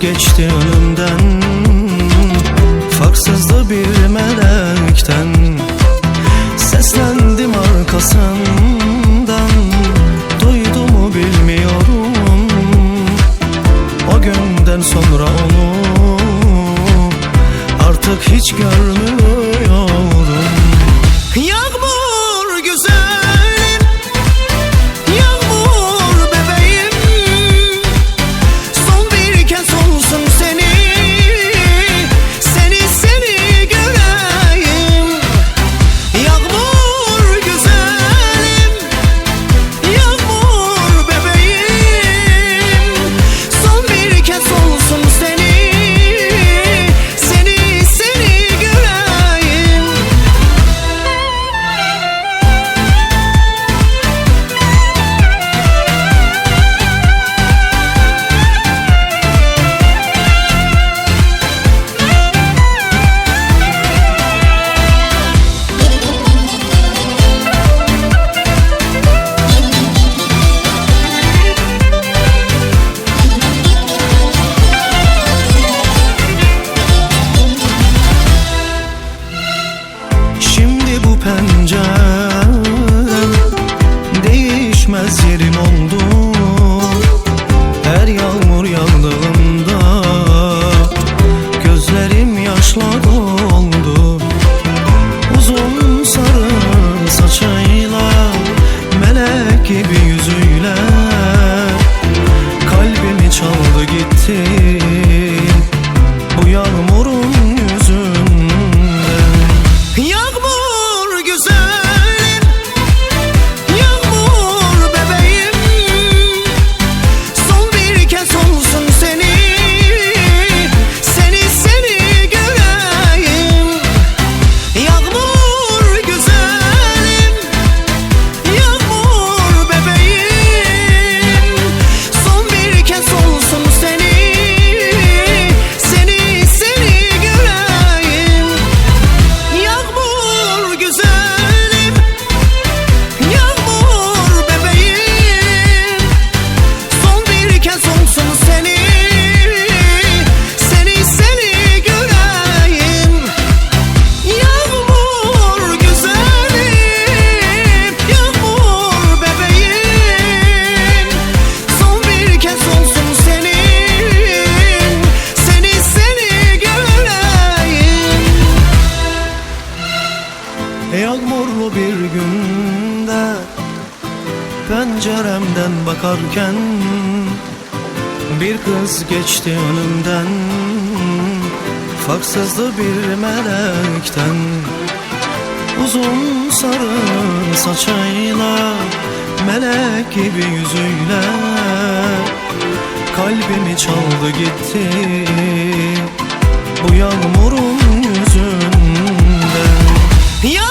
geçti önümden. Farksızdı bir melekten. bakışıyla Melek gibi yüzüyle. Kalbimi çaldı gitti. yağmurlu bir günde Penceremden bakarken Bir kız geçti önümden Farksızdı bir melekten. Uzun sarı saçıyla Melek gibi yüzüyle Kalbimi çaldı gitti. Bu yağmurun yüzünden Yağmur